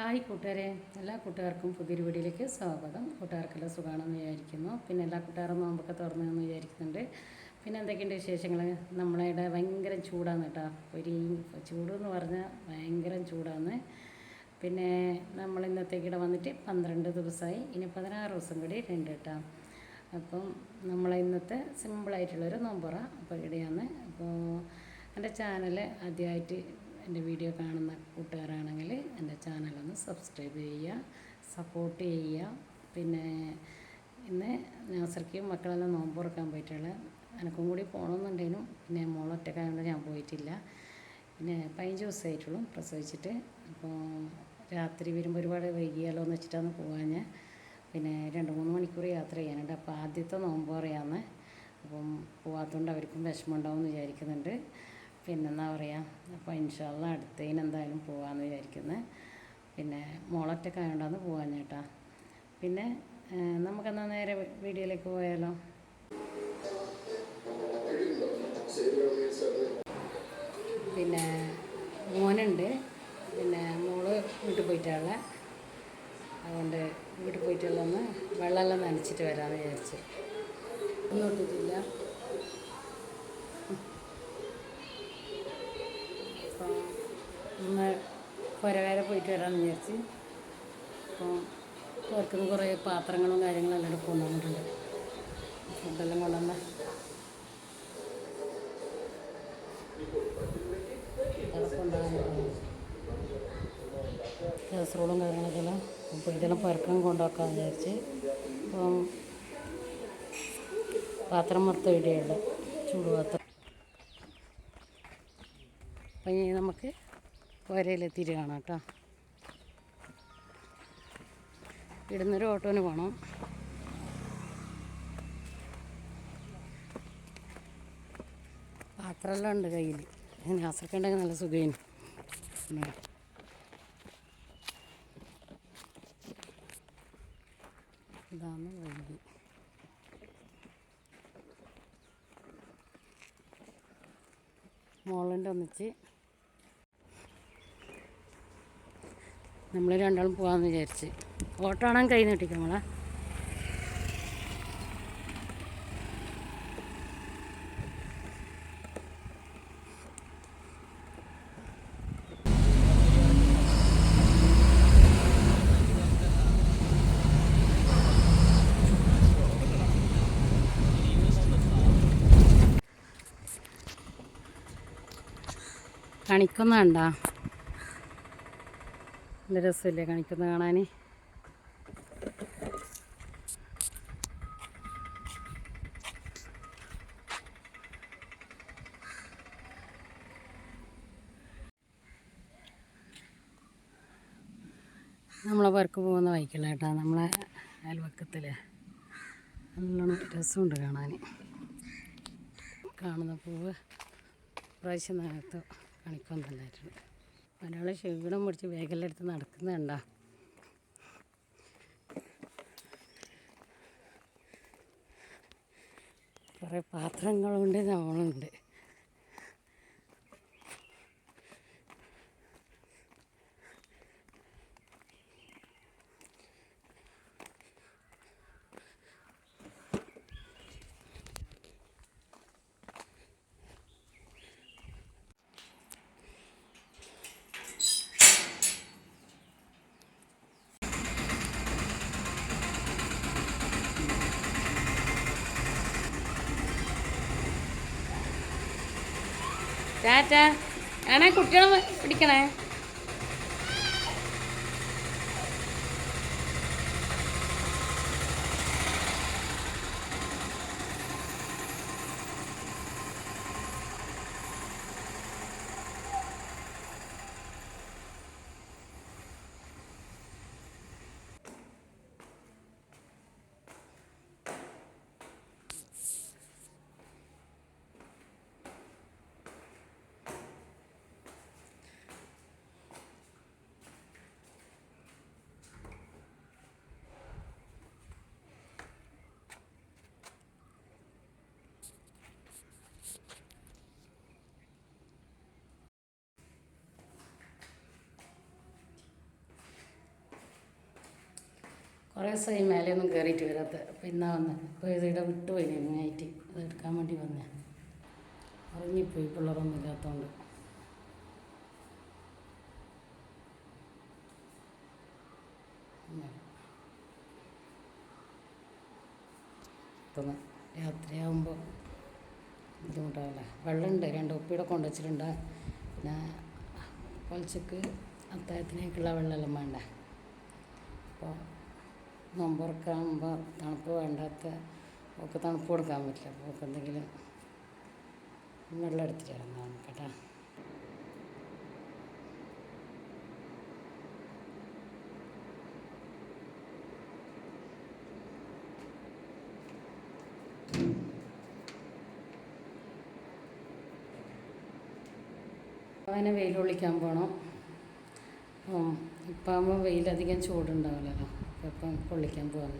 Hi കൂട്ടുകാരെ എല്ലാ കൂട്ടുകാർക്കും പുതിയൊരു വീഡിയോയിലേക്ക് സ്വാഗതം. കൂട്ടുകാർക്കെല്ലാം സുഖമാണെന്ന് വിചാരിക്കുന്നു. പിന്നെ എല്ലാ കൂട്ടുകാരും നോമ്പൊക്കെ തുറന്നെന്ന് വിചാരിക്കുന്നുണ്ട്. പിന്നെ എന്തൊക്കെയുണ്ട് വിശേഷങ്ങൾ നമ്മളിവിടെ ഭയങ്കര ചൂടാണ് കേട്ടോ. ഒരു ചൂട് എന്ന് പറഞ്ഞാൽ ഭയങ്കര ചൂടാണ്. പിന്നെ നമ്മൾ ഇന്നത്തേക്കിടെ വന്നിട്ട് പന്ത്രണ്ട് ദിവസമായി. ഇനി പതിനാറ് ദിവസം കൂടി ഉണ്ട് കേട്ടോ. അപ്പം നമ്മളെ ഇന്നത്തെ സിമ്പിളായിട്ടുള്ളൊരു നോമ്പുറ അപ്പോൾ ഇവിടെയാണ്. അപ്പോൾ എന്റെ ചാനൽ ആദ്യമായിട്ട് എന്റെ വീഡിയോ കാണുന്ന കൂട്ടുകാരാണെങ്കിൽ എന്റെ ചാനലൊന്ന് സബ്സ്ക്രൈബ് ചെയ്യുക സപ്പോർട്ട് ചെയ്യുക. പിന്നെ ഇന്ന് നാസർക്കും മക്കളെല്ലാം നോമ്പ് തുറക്കാൻ പോയിട്ടുള്ള എനക്കും കൂടി പോകണമെന്നുണ്ടെങ്കിലും പിന്നെ മോളൊറ്റക്കായതുകൊണ്ട് ഞാൻ പോയിട്ടില്ല. പിന്നെ പതിനഞ്ച് ദിവസമായിട്ടുള്ളൂ പ്രസവിച്ചിട്ട്. അപ്പോൾ രാത്രി വരുമ്പോൾ ഒരുപാട് വൈകിയാലോ എന്ന് വെച്ചിട്ടാണ് പോകാൻ ഞാൻ പിന്നെ രണ്ട് മൂന്ന് മണിക്കൂർ യാത്ര ചെയ്യാനുണ്ട്. അപ്പോൾ ആദ്യത്തെ നോമ്പ് പറയാമെന്ന് അപ്പം പോവാത്തതുകൊണ്ട് അവർക്കും വിഷമം ഉണ്ടാവും എന്ന് വിചാരിക്കുന്നുണ്ട്. പിന്നെന്താ പറയുക അപ്പോൾ ഇൻഷാല്ല അടുത്തതിന് എന്തായാലും പോകാമെന്ന് വിചാരിക്കുന്നത് പിന്നെ മോളൊറ്റൊക്കെ ആയതുകൊണ്ടാന്ന് പോകാൻ ചേട്ടാ പിന്നെ നമുക്കെന്നാ നേരെ വീഡിയോയിലേക്ക് പോയാലോ? പിന്നെ മോനുണ്ട്. പിന്നെ മോൾ വീട്ടിൽ പോയിട്ടുള്ള. അതുകൊണ്ട് വീട്ടിൽ പോയിട്ടുള്ളൊന്ന് വെള്ളമെല്ലാം നനച്ചിട്ട് വരാമെന്ന് വിചാരിച്ചു. ഒന്നും ഇട്ടിട്ടില്ല. പുരവേരെ പോയിട്ട് വരാമെന്ന് വിചാരിച്ച് അപ്പോൾ അവർക്കും കുറേ പാത്രങ്ങളും കാര്യങ്ങളും എല്ലാം കൊണ്ടുവന്നിട്ടുണ്ട്. ഫുഡെല്ലാം കൊണ്ടുവന്ന കാസറോളും കാര്യങ്ങളൊക്കെ എല്ലാം അപ്പോൾ ഇതെല്ലാം പുരക്കം കൊണ്ടുവെക്കാമെന്ന് വിചാരിച്ച് അപ്പം പാത്രം മൊത്തം ഇവിടെയുണ്ട്. ചൂടുപാത്രം. അപ്പം ഇനി നമുക്ക് പുരയിലെത്തിയിട്ട് കാണാം കേട്ടോ. ഇടുന്നൊരു ഓട്ടോന് പോകണം പാത്രമെല്ലാം ഉണ്ട് കയ്യിൽ നാസർക്കുണ്ടെങ്കിൽ നല്ല സുഖേനു. ഇതാണ് വൈകി മോളിന്റെ ഒന്നിച്ച് നമ്മൾ രണ്ടാളും പോകാമെന്ന് വിചാരിച്ച്. ഓട്ടോ ആണെങ്കിൽ കൈ നീട്ടിക്കാം നമ്മളെ കണിക്കൊന്നും കണ്ടാ നല്ല രസമില്ലേ കാണിക്കുന്നത് കാണാൻ നമ്മളെ വർക്ക് പോകുന്ന വൈക്കല്ല കേട്ടോ നമ്മളെ അയൽവക്കത്തിൽ നല്ലോണം രസമുണ്ട് കാണാൻ കാണുന്ന പൂവ് പ്രാവശ്യം നേരത്ത് കണിക്കൊന്നല്ലായിട്ടുണ്ട് ഒരാൾ ക്ഷീണം പിടിച്ച് വേഗലെടുത്ത് നടക്കുന്നുണ്ട. കുറേ പാത്രങ്ങളുണ്ട് നമ്മളുണ്ട് ടാറ്റ. ആണേ കുട്ടികളെ പിടിക്കണേ. കുറേ ദിവസമായി മേലെയൊന്നും കയറിയിട്ട് വരാത്ത പിന്നെ വന്ന്. ഇതിടെ വിട്ടുപോയി നന്നായിട്ട് അത് എടുക്കാൻ വേണ്ടി വന്നേ. ഉറങ്ങിപ്പോയി പിള്ളേരൊന്നും ഇല്ലാത്തതുകൊണ്ട് രാത്രിയാകുമ്പോൾ ബുദ്ധിമുട്ടാവില്ല. വെള്ളമുണ്ട് രണ്ട് ഉപ്പിയുടെ കൊണ്ടുവച്ചിട്ടുണ്ട്. ഞാൻ പൊലച്ചക്ക് അത്താഴത്തിനേക്കുള്ള വെള്ളമെല്ലാം വേണ്ട? അപ്പോൾ നോമ്പുറക്കാകുമ്പോൾ തണുപ്പ് വേണ്ടാത്ത ഒക്കെ തണുപ്പ് കൊടുക്കാൻ പറ്റില്ല. അപ്പോൾ ഒക്കെ എന്തെങ്കിലും വെള്ളം എടുത്തിട്ട് ഇറങ്ങാം കേട്ടോ. അങ്ങനെ വെയിൽ ഒളിക്കാൻ പോകണം ഇപ്പം ആകുമ്പോൾ വെയിലധികം ചൂടുണ്ടാവില്ലല്ലോ. ഇപ്പം കൊള്ളിക്കാൻ പോകാൻ